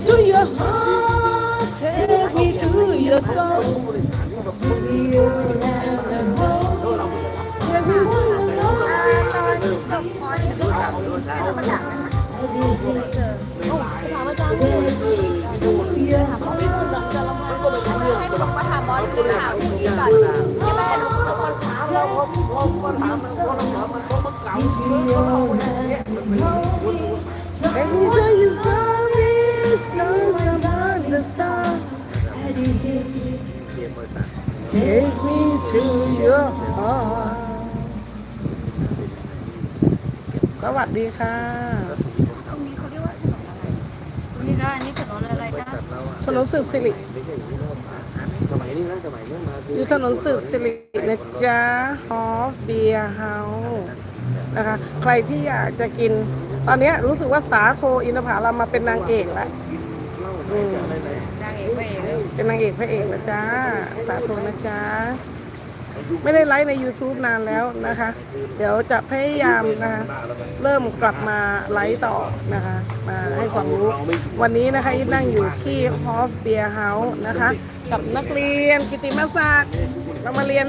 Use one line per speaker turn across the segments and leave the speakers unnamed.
to your heart, take me to your soul. You and Take me to your
ตอนจบ
Take me to your stories, close about the star. Take me to your heart. สวัสดีค่ะ
ตรงนี้เขาเรียกว่าถนนอะไรนี่นะอันนี้ถนนอะไรนะ
ถนนสืบสิริ
สมัยนี้นะสมัยนี้มาคือ
อยู่ถนนสืบสิรินะจ๊ะฮอฟเบียร์เฮาส์นะคะ ใครที่อยากจะกิน ตอนเนี้ยรู้สึกว่าสาโทอินทผลัมมาเป็นนางเอกแล้ว อืม
นางเอกพระเอกเลย
เป็นนางเอกพระเอกนะจ๊ะสาโทนะจ๊ะไม่ได้ไลฟ์ใน YouTube นานแล้วนะคะ เดี๋ยวจะพยายามนะคะเริ่มกลับมาไลฟ์ต่อนะคะ มาให้ความรู้ วันนี้นะคะอีทนั่งอยู่ที่ฮอฟเบียร์เฮาส์นะคะ กับนักเรียนกิติมศักดิ์เรามาเรียน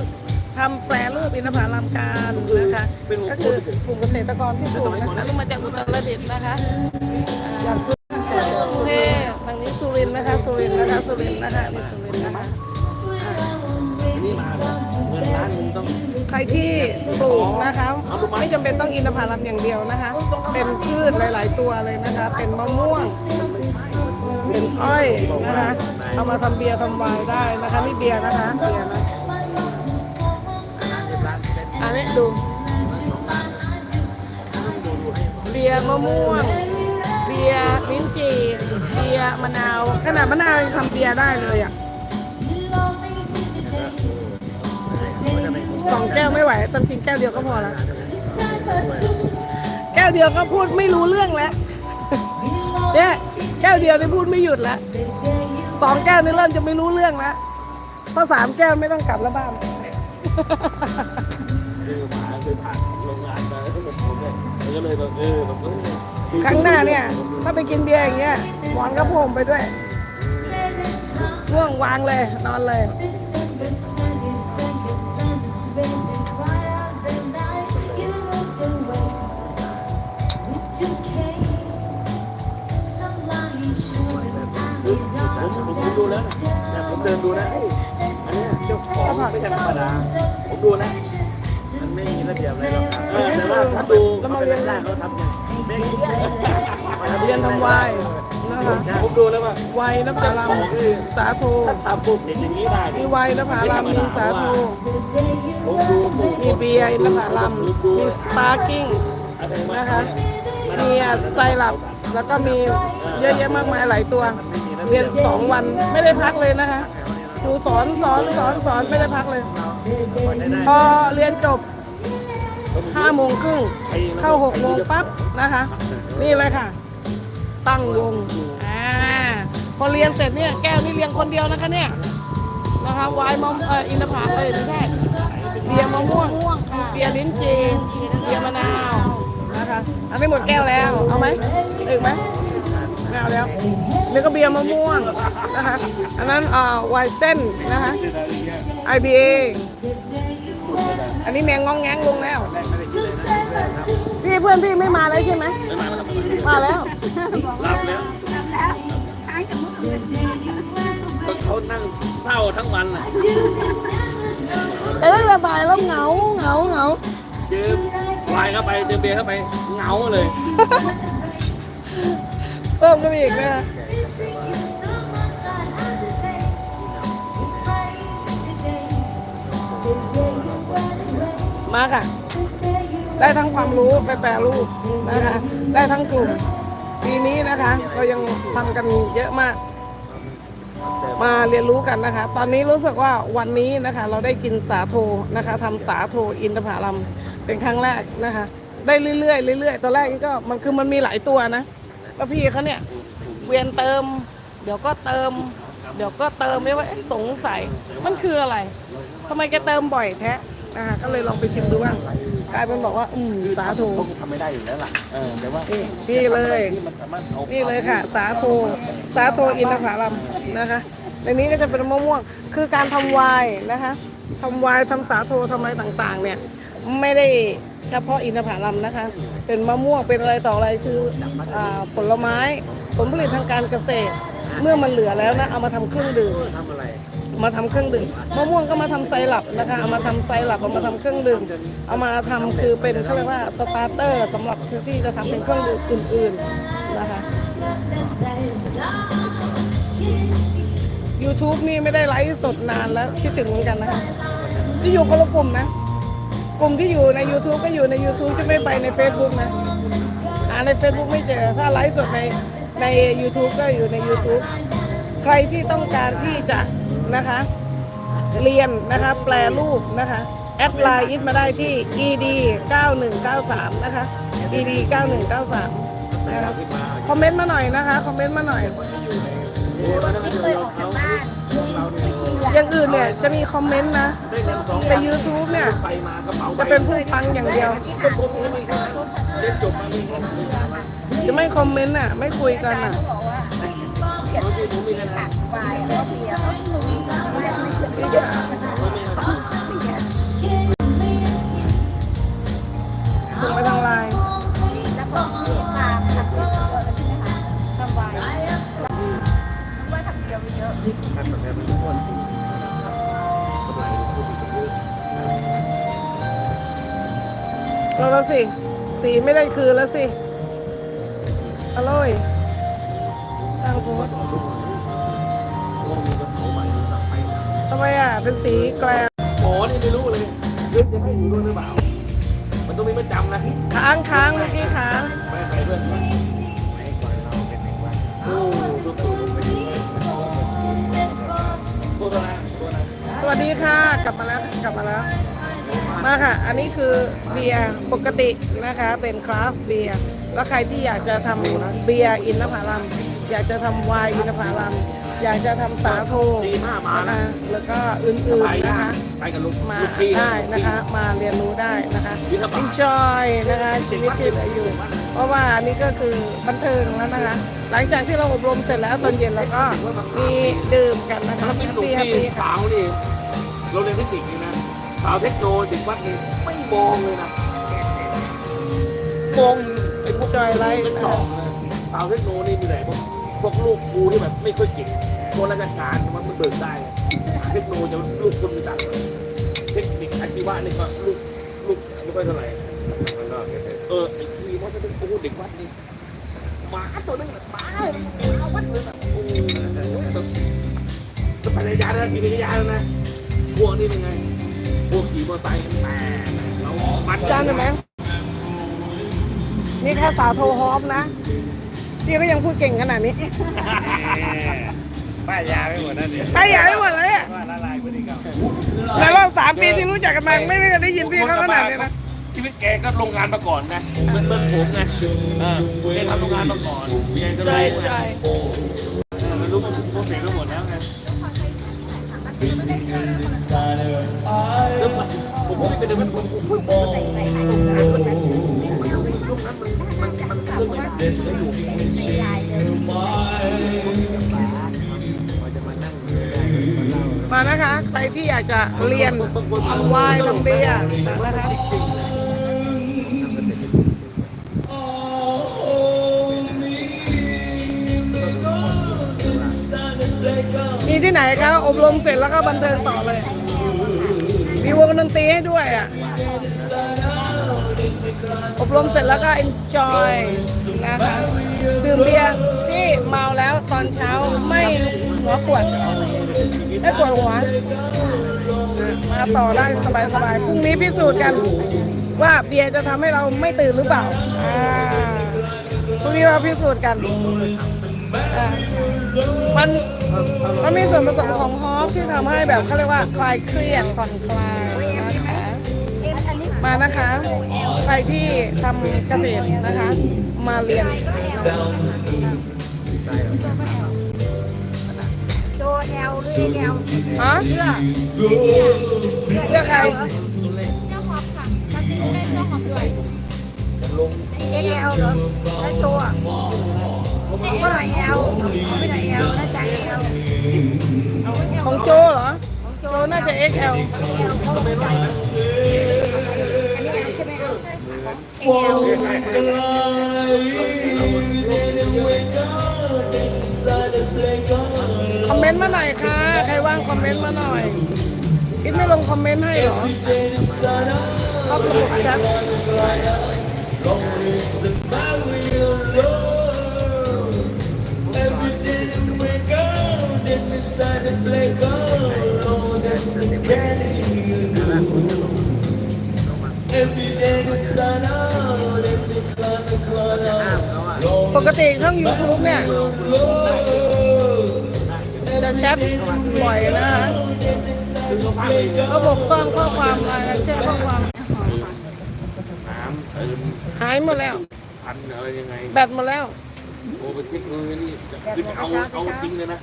ทำแปรรูปอินทผลัมกันนะคะก็คือกลุ่มเกษตรกรที่ปลูกนะคะลงมาจากอุตรดิตถ์นะคะ สุรินทร์นะคะนี่สุรินทร์นะคะนี่
มาเงินล้านนึงต้อง
ใครที่ปลูกนะคะ ไม่จำเป็นต้องอินทผลัมอย่างเดียวนะคะ เป็นพืชหลาย ๆ ตัวเลยนะคะ เป็นมะม่วง เป็นอ้อยนะคะเอามาทำเบียร์ทำไวน์ได้นะคะนี่เบียร์นะคะเบียร์นะอันนี้ดู เบียร์มะม่วง เบียร์ลิ้นจี่เบี ยร์มะนาวขนาดมะนาวยังทำเบียร์ได้เลยอะสองแก้วไม่ไหวตอนกินแก้วเดียวก็พอแล้วแก้วเดียวก็พูดไม่รู้เรื่องแล้วเนี่ยแก้วเดียวนี่พูดไม่หยุดแล้วสองแก้วนี่เริ่มจะไม่รู้เรื่องแล้วพอสามแก้วไม่ต้องกลับแล้วบ้าน
คือหมาเคยผ่านโรงงานมาแล้วผมเนี่ยมันก็เลยแบบเออแบบเออ
ครั้งหน้าเนี่ย ถ้าไปกินเบียร์อย่างเงี้ยหมอนกระผมไปด้วยง่วงวางเลยนอนเลย
ผมผมดูแล้วนะผมเดินดูแล้วอันนี้เจ้าของไม่ใช่ธรรมดาผมดูแล้วมันไม่มีระเบียบอะไรหรอกเออแต่ว่าถ้าดูก็มาเรียนได้เขาทำไงไม่
เรียนทำไวน์นะคะ
ผมดูแล้วว่า
ไวน์น้ำจะลำสาโท
ถ้าทำปุ๊บเห็นอย่างนี้ได้
มีไวน์น้ำผาลำมีสาโท
ผมดูปุ๊บ
มีเบียร์อินทผลัมมีสปาร์กิ้ง
อะไรมา
นะคะมีไซรัปแล้วก็มีเยอะแยะมากมายหลายตัว เรียนสองวันไม่ได้พักเลยนะคะครูสอนสอนสอนสอนไม่ได้พักเลย พอเรียนจบห้าโมงครึ่งเข้าหกโมงปั๊บนะคะ นี่เลยค่ะ ตั้งวงอ่าพอเรียนเสร็จเนี่ยแก้วนี่เรียงคนเดียวนะคะเนี่ยนะคะวายมะเอ่ออินทผลัมเลยไม่ใช่เบียร์มะม่วงเบียร์ลิ้นจี่เบียร์มะนาวนะคะอันนี้หมดแก้วแล้วเอาไหมอีกไหมไม่เอาแล้วนี่ก็เบียร์มะม่วงนะคะอันนั้นอ่าไวน์เส้นนะคะ IBA อันนี้แมงงองแงงลงแล้ว พี่เพื่อนพี่ไม่มาแล้วใช่ไหมมาแล้ว
หลับแล้วก็เขานั่งเศร้าทั้งวันน่ะ
แต่ตั้งแต่บ่ายแล้วเหงาเหงาเหงา
เจอวายเข้าไปเจอเบียร์เข้าไปเหงาเลย
เพิ่มกันอีกนะคะมาค่ะ ได้ทั้งความรู้ไปแปรรูปนะคะ ได้ทั้งกลุ่มปีนี้นะคะเรายังทำกันเยอะมาก มาเรียนรู้กันนะคะ ตอนนี้รู้สึกว่าวันนี้นะคะ เราได้กินสาโทนะคะทำสาโทอินทผลัมเป็นครั้งแรกนะคะ ได้เรื่อยๆเรื่อยๆตอนแรกนี่ก็มันคือมันมีหลายตัวนะแล้วพี่เขาเนี่ยเวียนเติม เดี๋ยวก็เติม เดี๋ยวก็เติมไม่ว่าสงสัยมันคืออะไรทำไมแกเติมบ่อยแท้อ่าก็เลยลองไปชิมดูบ้าง กลายเป็นบอกว่า อืมสาธุ
เขาทำไม่ได้อยู่แล้วล่ะเออแต่ว่า
นี่นี่เลย
ที่มันสามารถเอา
นี่เลยค่ะ สาโทสาโทอินทผลัมนะคะในนี้ก็จะเป็นมะม่วงคือการทำไวน์นะคะทำไวน์ทำสาโททำอะไรต่างๆ เนี่ย ไม่ได้เฉพาะอินทผลัมนะคะ เป็นมะม่วงเป็นอะไรต่ออะไรคืออาผลไม้ผลผลิตทางการเกษตร เมื่อมันเหลือแล้วนะเอามาทำเครื่องดื่ม
ทำอะไร
มาทำเครื่องดื่มมะม่วงก็มาทำไซรัปนะคะเอามาทำไซรัปเอามาทำเครื่องดื่มเอามาทำคือเป็นเขาเรียกว่าสตาร์เตอร์สำหรับที่จะทำเป็นเครื่องดื่มอื่นๆนะคะ YouTube นี่ไม่ได้ไลฟ์สดนานแล้วคิดถึงเหมือนกันนะคะที่อยู่คนละกลุ่มนะ กลุ่มที่อยู่ใน YouTube ก็อยู่ใน YouTube จะไม่ไปใน Facebook นะหาใน Facebook ไม่เจอถ้าไลฟ์สดในใน YouTube ก็อยู่ใน YouTube ใครที่ต้องการที่จะ นะคะ เรียนนะคะแปลรูปนะคะ แอดไลน์อินมาได้ที่ ed 9193นะคะ ed 9193นะคะคอมเมนต์มาหน่อยนะคะคอมเมนต์มาหน่อย
ไม่เคยออกจากบ้าน
อย่างอื่นเนี่ยจะมีคอมเมนต์นะ แต่ YouTube เนี่ย
ไปมากระเป๋า
จะเป็นผู้ฟังอย่างเดียว
เรียนจบมามีแค่นี้
จะไม่คอมเมนต์อะ ไม่คุยกันอะ
บอกว่า เขียน
ผมมีเงิน
ผัวายแล้วเบียร์เขาไม่มีไม่ได้ไม่เขียนไม่ได้
ส่งไปทางไลน์
แล้วก็มีปลาผักแล้วก็ใช่ไหมคะทำวายนึกว่าทำเดียวเยอะ
ท่านประธานทุกคนสบายพูดเยอะ
เราแล้วสิ สีไม่ได้คืนแล้วสิ อร่อย ทำไมอะ เป็นสีแกลม
หมอนี่ไม่รู้เลยเรื่องจะให้อยู่ด้วยหรือเปล่า มันต้องมีประจำนะ
ค้างค้างเมื่อกี้ค้าง
ไม่ไปเพื่อนไปก่อนเราเป็นเด็กวัดโอ้ลูกตู่ลงไปดูตัวอะไรตัวอะไร
สวัสดีค่ะ กลับมาแล้วกลับมาแล้ว มาค่ะ อันนี้คือเบียร์ปกตินะคะ เป็นคราฟต์เบียร์แล้วใครที่อยากจะทำเบียร์อินทผลัม อยากจะทำไวน์อินทผลัมอยากจะทำสาโท
ตีห้ามา
นะ
นะคะ
แล้วก็อื่น
ไป
ๆ
นะ
นะคะ
ไปกับลูก
มา
ลูกพี่
ได้นะคะ มาเรียนรู้ได้นะคะ enjoy นะคะชีวิตที่เหลืออยู่ เพราะว่านี่ก็คือบันเทิงแล้วนะคะ หลังจากที่เราอบรมเสร็จแล้วตอนเย็นเราก็มีดื่มกันนะคะ
แล้ว
แฮ
พี่
ป
ลูก
ปี้แฮป
พี่
ปี้ค่ะ
สาวนี่เราเรียนเทคนิคนี่นะสาวเทคโนโลยีวัดนี่ไม่มองเลยนะมองไอ้พวก
จอยไลฟ์
เป็นต่อเลยสาวเทคโนโลยีนี่มีไหนพวก พวกลูกครูที่แบบไม่ค่อยเก่งตัวราชการมันมันเบิกได้เทคโนโลยีจะลูกคนมีตังค์เทคนิคอาชีวะนี่ก็ลูกลูกไม่ค่อยเท่าไหร่เออไอ้ทีว่าจะเป็นครูเด็กวัดนี่หมาตัวนึงหมาหมาวัดเลยนะโอ้โหจะไปในยานนะขี่ในยานนะพวกนี้เป็นไงพวกขี่มอเตอร์ไซค์แหมเรามัด
จานเห็นไหมนี่แค่สาวโทรฮอปนะ พี่ก็ยังพูดเก่งขนาดนี้
ป้ายยาไม่หมดนั่นเอง
ไปใหญ่ไปหมดเลยเนี่ย
ว่าละลายพฤติกรรม
ในรอบสามปีที่รู้จักกันมาไม่ได้ได้ยินพี่เขาขนาดนี้นะ
ชีวิตแกก็โรงงานมาก่อนไงเหมือนเมืองผมไงเออแกทำโรงงานมาก่อนแกก็
ใช่
รู้ไง
ใช่
เออมันรู้มันรู้เสร็จทั้งหมดแล้วไงแล้วมันผมไม่เคยเดินมันผมผมมองโรงงานมันลูกนั้น มานะ
คะ ใครที่อยากจะเรียนทำวน์ทำเบียร์นะคะมีที่ไหนคะ อบรมเสร็จแล้วก็บันเทิงต่อเลย มีวงดนตรีให้ด้วยอะ อบรมเสร็จแล้วก็ enjoy นะคะดื่มเบียร์ที่เมาแล้วตอนเช้าไม่หัวปวดไม่ปวดหัว มาต่อได้สบายๆพรุ่งนี้พิสูจน์กัน ว่าเบียร์จะทำให้เราไม่ตื่นหรือเปล่าพรุ่งนี้เราพิสูจน์กันมันมันมีส่วนผสมของฮอปที่ทำให้แบบเขาเรียกว่าคลายเครียดผ่อนคลายนะคะมานะคะ ใครที่ทำเกษตรนะคะ มาเรียน
ตัวแอลหรือแอล
ฮะ
เลือก
เลือกใคร
เจ้าของค่ะมันจะได้เจ้า
จะลง
เอ็กเอลเหรอแล้วโชว์อะก็หน่อยเอลไม่หน่อยเอลน่าจะเอล
ของโจเหรอ โจน่าจะ XL
เอลเขาไม่ได้อัน เอล
คอมเมนต์มาหน่อยค่ะ ใครว่างคอมเมนต์มาหน่อยคิดไม่ลงคอมเมนต์ให้เหรอเข้าไปดูแชท ติช่อง YouTube เนี่ยจะแชทบ่อยนะคะ
คือเขาพักเลย
ระบบซ่อนข้อความอะไรแชทข้อความ
น้ำเติม
หายหมดแล้ว
พันอะไรยังไง
แบตหมดแล้ว
โอ้ไปเทคโนโลยีนี่คือเอาเอาจริงเลยนะ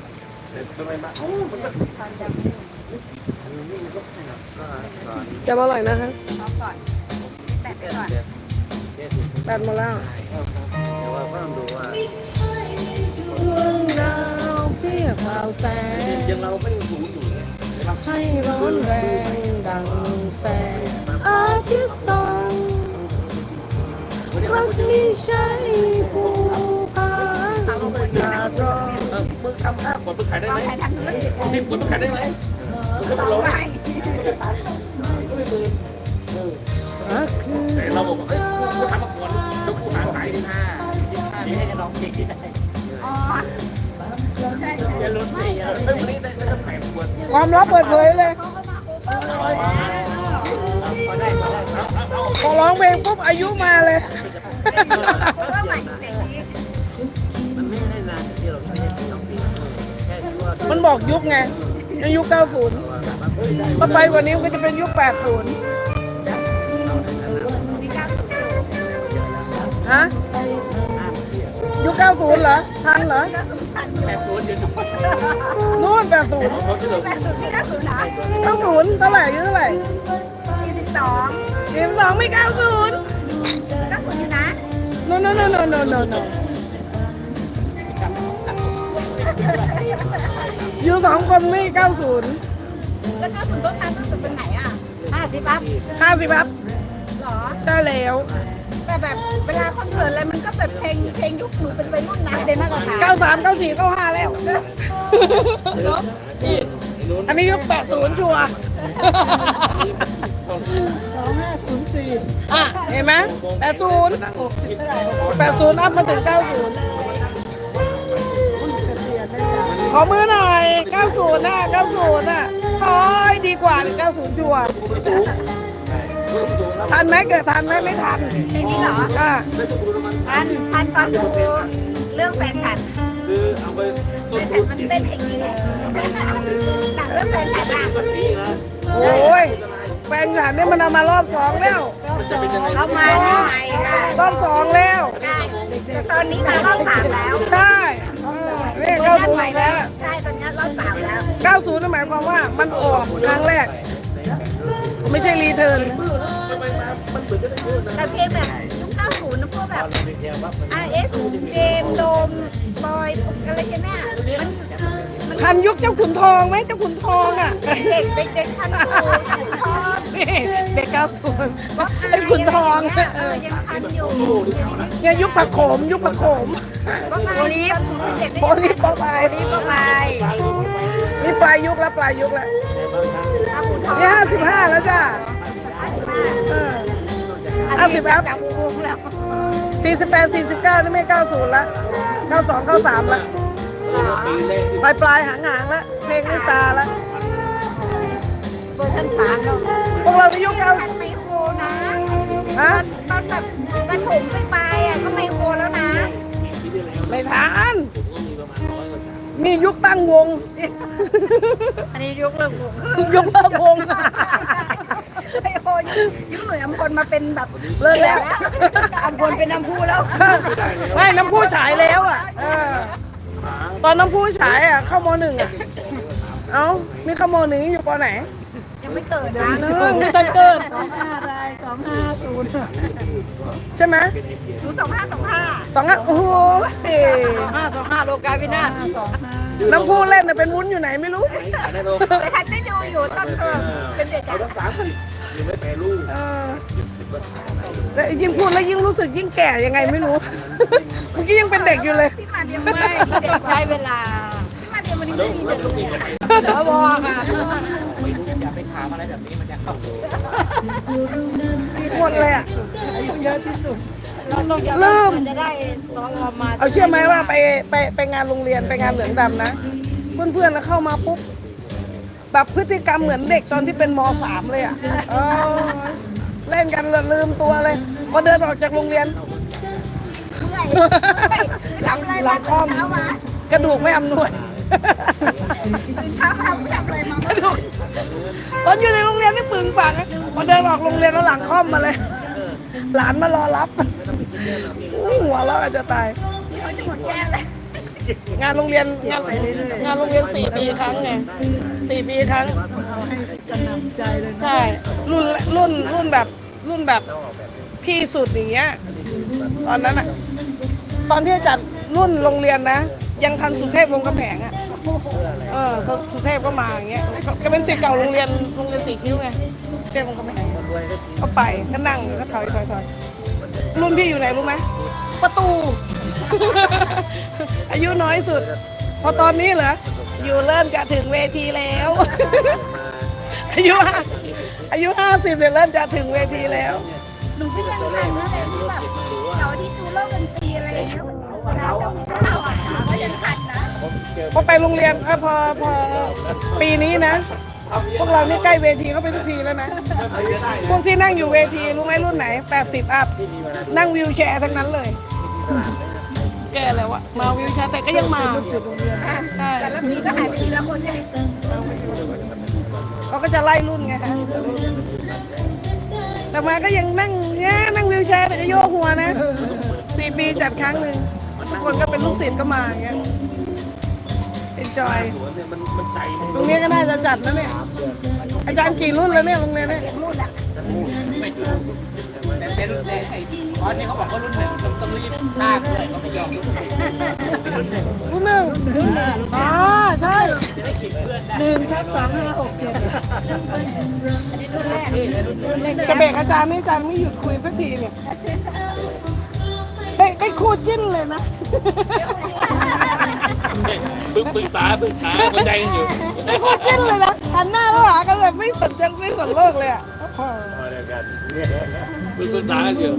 แต่ทำไมมาโอ้มันก็
จะอร่อยนะคะ
เอาก่อนแปะไปก่อน
แบตหมดแล้ว
แต่ว่า ก็ต้องดูว่า
เรื่องราวเพียบข่าแสง
ยังเราไม่สูงอยู่ไง
ให้ร้อนแรงดังแสงอาทิตย์ส่องรักนี้ใช่ผู้พาตาจร
เออมึงทำภาพก่อนมึงขายได้ไหม
ใครทำธุรกิจ
นี่มึงขายได้ไหมมึงก็มาลง
รักคือ
แต่เราบอกว่าเอ้ยกูทำมาก่อนยกกูหาขายห้า ไม่ให้ร้องเพลงที่ได้
อ๋อ
จะลุ้นสิเออวันนี้ได้ได้แปดขวด
ความลับเปิดเผยเลย
พอได้พอได้เอาเอาเอา
พอร้องเพลงปุ๊บอายุมาเลย
เพราะว่าใหม่เด็กนี้
มันไม่ได้นานที่เราใช้ต้องปีแค่ว่า
มันบอกยุคไงยุค 90มาไปกว่านี้มันก็จะเป็นยุค 80 ฮะ ยุค90เหรอทันเหรอ
แปดศูนย์เดี๋ยว
นู่น80
เขาจะเหลือ
แปดศูนย์ที่เก้าศูนย์เหรอ
90เท่าไหร่อายุเท่าไหร่
สี่สิบสอง
42ไม่90
เก้าศูนย์อยู่นะ
no no no no no no no อยู่สองคนไม่90
แล้วเก้าศูนย์ต้นทางต้นสุดเป็นไหนอะห้าสิบอัพ
50ครับ
หรอ
ได้แล้ว
แต่แบบเวลาคอนเสิร์ตอะไรมันก็แบบเพลงเพลงยุคหนูเป็นวัยรุ่นนะเป็นมาตรฐาน
93 94 95แล้วอันนี้ยุค80ชัวร์อะเห็นไหม80 80อัพมาถึง90ขอมือหน่อย 90น่ะ90น่ะถอยดีกว่า 90 ชัวร์ ทันไหมเกิดทันไหมไม่ทัน
เพลงนี้เหรอ
อะ
พันพันตอนดูเรื่องแฟนฉัน
คือเอาไป
แฟ
ต้น
น
ทุ
ฉัน
น
มันเต้นเพลงนี้หนังเรื่องแฟนฉันอะ
วันนี้นะ
โอ้ยแฟนฉันเนี่ยมันเอามารอบสองแล้ว
มันจะเป็นยังไง
เอามาที่ไหนค่ะ
รอบสองแล้ว
ได้แต่ตอนนี้มารอบสามแล้ว
ได้เรียกเก้าศูนย์แล้ว
ใช่ตอนนี้รอบสามแล้ว
เก้าศูนย์หมายความว่ามันออกครั้งแรก ไม่ใช่รีเทิร์น
แต่เพลงแบบยุค90นะพวกแบบ RS เจมส์โดมบอยอะไรกันเนี่ยมันมัน
ทันยุคเจ้าขุนทองไหมเจ้าขุนทองอะ
เด็กเด็กเด็กทันอยู่ทันทอง
นี่เด็กเก้าศูนย์ไอ้ขุนทอง
เออยังทันอยู่
เนี่ยยุคผักโขม ยุคผักโขม
โอลิฟ
โบนี่ปลาย
โอลิฟก็ไป
นี่ปลายยุคแล้วปลายยุคแล้ว นี่ห้าสิบห้าแล้วจ้าเออ ห้าสิบอัพ
จากวงแล้ว
สี่สิบแปดสี่สิบเก้านี่ไม่เก้าศูนย์ละเก้าสองเก้าสามละ
ปีแรกที่
ปลายปลายหางหางๆละเพลงนิสาละ
เวอร์ชันสามแล้ว
พวกเราในยุคเก้า
ทันไมโครนะ
ฮะ
ตอนแบบประถมไปปลายอะก็ไมโครแล้วนะ
ไม่ทัน
ผมก็มีประมาณร้อยกว่าฉาก
มียุคตั้งวง
อันนี้ยกเลิกวง
ยุคเลิกวง
ไมโครยุคหน่ยอำพลมาเป็นแบบ
เลิกแล้ว
อำพลเป็นน้ำพุแล้ว
ไม่น้ำผู้ฉายแล้วอะเออตอนน้ำผู้ฉายอะเข้ามหนึ่งอะเอ้านี่เข้ามหนึ่งอยู่ปไหน
ยังไม่เกิดนะ
นึงไม่ทันเกิด
สองห้าได้สองห้าศูนย์
ใช่ไหม
หนูสองห้าสองห้า
สองอะโอ้โหเอ๋
ห้าสองห้าโลกาพินาศสองห้า
น้ำพูเล่นน่ะเป็นวุ้นอยู่ไหนไม่รู้
แต่ทันไม่ดู ดูอยู่ต้นเทอมเป็นเด็ก
เอา
อะ
ทั้งสามสิบยังไม่แปรรูป
เออแล้วยิ่งพูดแล้วยิ่งรู้สึกยิ่งแก่ยังไงไม่รู้ เมื่อกี้ยังเป็นเด็กอยู่เลย
ที่มาเดียว
ไม่เด็กใช้เวลา
ที่มาเดียววันนี้
แล้ว
ไม่มี
แล้ว
เด็ก
ต้องมีกัน
สวค่ะ
ไม่รู้อย่าไปถามอะไรแบบนี้มันจะเข้า
หมดเลยอะ
เยอะที่สุดเราต้อง
ลืม
จะได้สวมา
เอาเชื่อไหมว่าไปไปไปงานโรงเรียนไปงานเหลืองดำนะ เพื่อนๆแล้วเข้ามาปุ๊บ แบบพฤติกรรมเหมือนเด็กตอนที่เป็นมสามเลยอะเออเล่นกันลืมตัวเลยพอเดินออกจากโรงเรียน
เมื่อยเมื่อยทำอะไรมาตื่นเช้ามาก
ระดูกไม่อำนวย
ตื่นเช้ามาไม่ทำอะไรมา
ตอนอยู่ในโรงเรียนนี่ปึงปังนะพอเดินออกโรงเรียนแล้วหลังค่อมมาเลย หลานมารอรับอุ๊ยหัวเราะอาจจะตาย
เขาจะหมดแก้วเลย
งานโรงเรียนงานงานโรงเรียนสี่ปีครั้งไงสี่ปีครั้ง
ใช่
รุ่นรุ่นรุ่นแบบรุ่นแบบพี่สุดอย่างเงี้ยตอนนั้นอะตอนที่จัดรุ่นโรงเรียนนะ ยังทันสุเทพวงศ์กำแพงอะเออสุเทพก็มาอย่างเงี้ยก็เป็นศิษย์เก่าโรงเรียนโรงเรียนสีคิ้วไงสุเทพวงศ์กำแพงก็ไปก็นั่งก็ถอยถอยถอยรุ่นพี่อยู่ไหนรู้ไหมประตู อายุน้อยสุด พอตอนนี้เหรอ อยู่เริ่มจะถึงเวทีแล้ว อายุห้าอายุห้าสิบเนี่ยเริ่มจะถึงเวทีแล้ว
หนูก็ยังทันนะแบบที่แบบเสาร์ที่ดูโลกดนตรีอะไรอย่างเงี้ยเวลาจะมีข่าวอะก็ยังทันนะ
พอไปโรงเรียนเออพอพอปีนี้นะ พวกเรานี่ใกล้เวทีเขาไปทุกทีแล้วนะ พวกที่นั่งอยู่เวทีรู้ไหมรุ่นไหน 80 อัพ นั่งวิวแชร์ทั้งนั้นเลย แกแล้วอะมาวิวแชร์แต่ก็ยังมาใช่
แต่ละปีก็หายไปทีละคนเนี่ย
เขาก็จะไล่รุ่นไงคะแต่มาก็ยังนั่งเนี่ยนั่งวิวแชร์แต่ก็โยกหัวนะสี่ปีจัดครั้งหนึ่งทุกคนก็เป็นลูกศิษย์ก็มาอย่างเงี้ย enjoy
สนเนี่ยมันใจมัน
โรงเรียนก็น่าจะจัดนะเนี่ยอาจารย์กี่รุ่นแล้วเนี่ยโรงเรียนเนี่ย
รูดอะ
อ้ตอนนี้เขาบอกว่ารุ่นหนึ่งต้องต้องรีบสร้างเลยเขาไม่ยอมรุ่นหนึ่ง
รุ่นหนึ่งอ๋อใช่
หนึ่งทับสองห้าหกเจ็ด
จะเบรกอาจารย์นี่อาจารย์ไม่หยุดคุยสักทีเนี่ยได้ได้คู่จิ้นเลยนะ
ปรึกปรึกษาปรึกษาเข้าใจกันอยู่
ได้คู่จิ้นเลยนะหันหน้าเข้าหากันแบบไม่สนใจไม่สนโลกเลยอะกัน
ปรึกษากันอยู่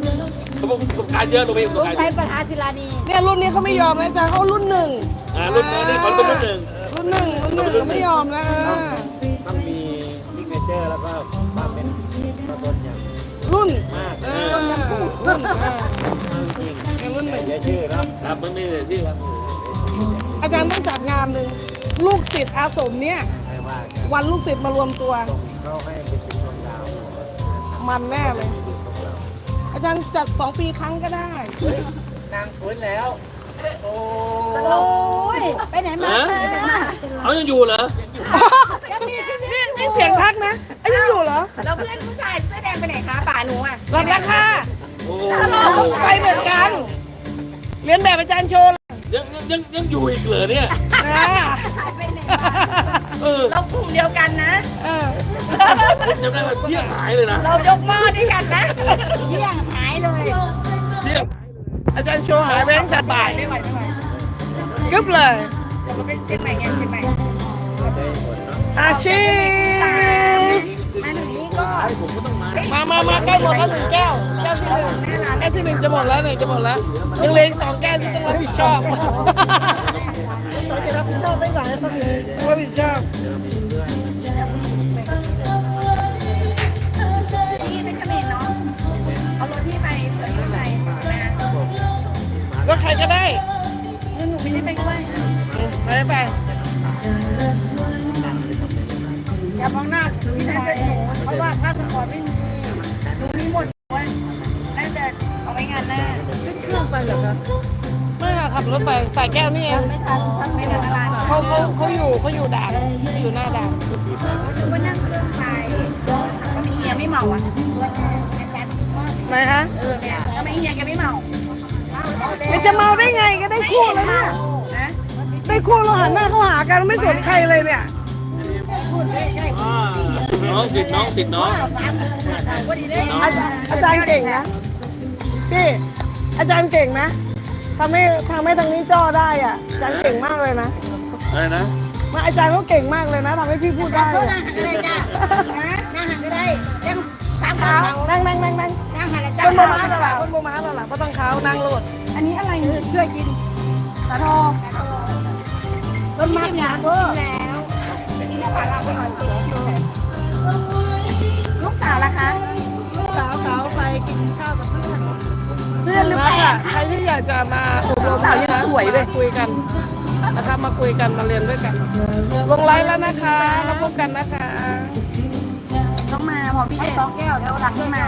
เขาบอกประสบการณ์เยอะตรงนี้ประสบการณ์
ใช้
เยอะ
ปัญหาศิลานี
เนี่ยรุ่นนี้เขาไม่ยอมนะอาจารย์เขารุ่นหนึ่ง
อ่ารุ่นนี้เขาเป็นรุ่นหนึ่ง
รุ่นหนึ่งรุ่นหนึ่งเขาไม่ยอมนะ
ต้องมีซิกเนเจอร์แล้วก็ความเป็นตัวตนอย่าง
รุ่น
มาก
เออรุ่นเออเนี่ยรุ่นหนึ่ง
เยอะชื่อเนาะ
ครับมันนี่ที่ครับ
อาจารย์ต้องจัดงานหนึ่งลูกศิษย์อาสมเนี่ย
ว่า
วันลูกศิษย์มารวมตัว
เขาให้เป็นเป็นดาว
มันแน่เลย อาจารย์จัดสองปีครั้งก็ได้
นางฟื้นแล้ว โอ้
โอ้ยไปไหนมา
เขายังอยู่เหรอ
นี่นี่เสียงทักนะอายังอยู่เหรอ
แล้วเพื่อนผู้ชายเสื้อแดงไปไหนคะป่าหนูอะ
หลับราคา
โอ้
ไปเหมือนกันเรียนแบบอาจารย์โชว์เลย
ยังยังยังยังอยู่อีกเหรอเนี่ย
นะ
หายไปไหน
เออ
เรากลุ่มเดียวกันนะ
เออ
จำได้ว่าเที่ยงหายเลยนะ
เรายกหม้อด้วยกันนะเที่ยงหายเลย
เที่ยง
อาจารย์โชว์หายไปตั้งแต่บ่าย
ไม่ไหวไม่ไหว
กึ๊บเลย
เราก็ไปเชียงใหม่ไงเชียงใหม่
อาชีพ
มาถึงนี่ก็
ไอ้ผมก็ต้อง มา
มามามาใกล้หมดแล้วหนึ่งแก้ว แก้วที่หนึ่งแก้วที่หนึ่งจะหมดแล้วหนึ่งจะหมดแล้ว ยังเหลืออีกสองแก้วที่ต้องรับผิดชอบ
เราจะรับผิดชอบไม่ไหวแล้วสักที
ต้องรับผิดชอบ
พี่เป็นเขมรเนาะ เอารถพี่ไปเผื่อพี่ไปนะ
ก็ใครก็ได้
เงินหนูไม่ได้ไปด้วย
ไปไป
อย่ามองหน้าถือ
พี่
ไป
น่าจะหนู
เพราะว่าพาสปอร์ตไม่มี
หนูมีหมดด้วยน่าจะเอาไว้งานหน้า
ขึ้นเครื่องไปเหรอคะ
ไม่ค่ะขับรถไปสายแก้วนี่เอง
ไม่ทันทัน
ไม่
ทั
น
เขาเขาเขาอยู่เขาอยู่ด่านอยู่หน้าด่าน
หนูว่านั่งเครื่องไปก็มีเฮียไม่เมาอะ
ไหนคะ
เออเนี่ยทำไมเฮียแกไม่เมา
มันจะเมาได้ไงก็ได้คู่แล้วเนี่ยได้คู่เราหันหน้าเข้าหากันไม่สนใครเลยเนี่ย
น้องติดน้องติดน้อง
อาจารย์อาจารย์เก่งนะพี่อาจารย์เก่งนะทำให้ทำให้ทางนี้จ่อได้อะอาจารย์เก่งมากเลยนะ
อะไรนะ
มาอาจารย์ก็เก่งมากเลยนะทำให้พี่พูดได้
ก็
อะ
นั่งหันก็ได้จ้านั่งหันก็ได้เล่มสามขา
นั่งนั่งนั่งนั่ง
นั่งหันแล้ว
บ
จ้าน
โบม้าตลาดบนโบม้าตลาดก็ต้องเขานั่งโลด
อันนี้อะไรช่วยกินสาโทต้นมะยาเบอร์แล้ วกินแล้วผ่านเราไปหน่อยลูกสาวล่ะคะ
สาวสาวไปกินข้าวกับเพื่อนเพื่อนหรือเปล่าใครที่อยากจะมาอบรมนะคะมาคุยกันนะคะมาคุยกันมาเรียนด้วยกันลงไลฟ์แล้วนะคะแล้วพบกันนะคะ
ต้องมาพอพี่ให้สองแก้วแล้วหลังขึ้นมา